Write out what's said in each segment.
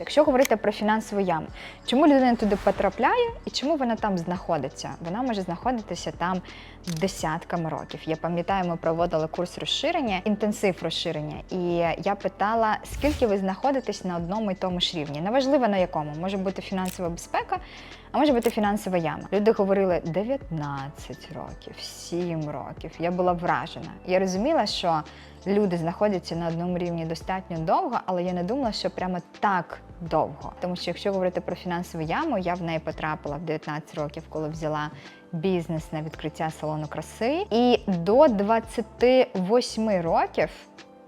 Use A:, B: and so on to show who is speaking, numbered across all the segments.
A: Якщо говорити про фінансову яму, чому людина туди потрапляє і чому вона там знаходиться? Вона може знаходитися там десятками років. Я пам'ятаю, ми проводили курс розширення, інтенсив розширення, і я питала, скільки ви знаходитесь на одному і тому ж рівні. Неважливо на якому, може бути фінансова безпека, а може бути фінансова яма. Люди говорили 19 років, 7 років. Я була вражена. Я розуміла, що люди знаходяться на одному рівні достатньо довго, але я не думала, що прямо так довго. Тому що якщо говорити про фінансову яму, я в неї потрапила в 19 років, коли взяла бізнес на відкриття салону краси, і до 28 років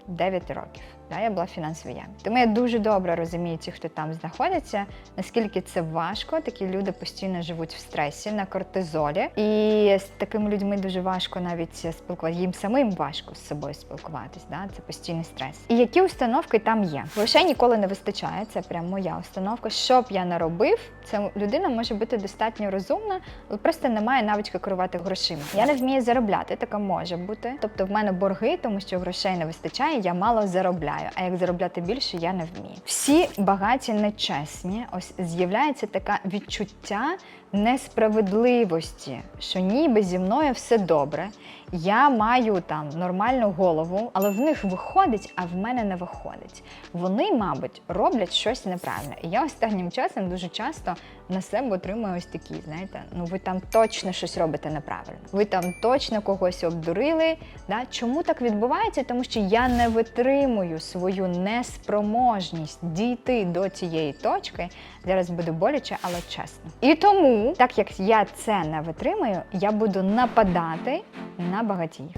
A: 9 роких. Да, я була ямі. Тому я дуже добре розумію ті, хто там знаходиться, наскільки це важко. Такі люди постійно живуть в стресі на кортизолі. І з такими людьми дуже важко навіть спілкуватися. Їм самим важко з собою спілкуватись. Да? Це постійний стрес. І які установки там є? Грошей ніколи не вистачає. Це прям моя установка. Що б я не робив, це людина може бути достатньо розумна, але просто не має навички керувати грошима. Я не вмію заробляти, таке може бути. Тобто в мене борги, тому що грошей не вистачає, я мало заробляю. А як заробляти більше, я не вмію. Всі багаті нечесні. Ось з'являється таке відчуття несправедливості, що ніби зі мною все добре. Я маю там нормальну голову, але в них виходить, а в мене не виходить. Вони, мабуть, роблять щось неправильно. І я останнім часом дуже часто на себе отримую ось такі, знаєте, ну ви там точно щось робите неправильно. Ви там точно когось обдурили. Да? Чому так відбувається? Тому що я не витримую свою неспроможність дійти до цієї точки. Зараз буде боляче, але чесно. І тому, так як я це не витримаю, я буду нападати на багатіїв.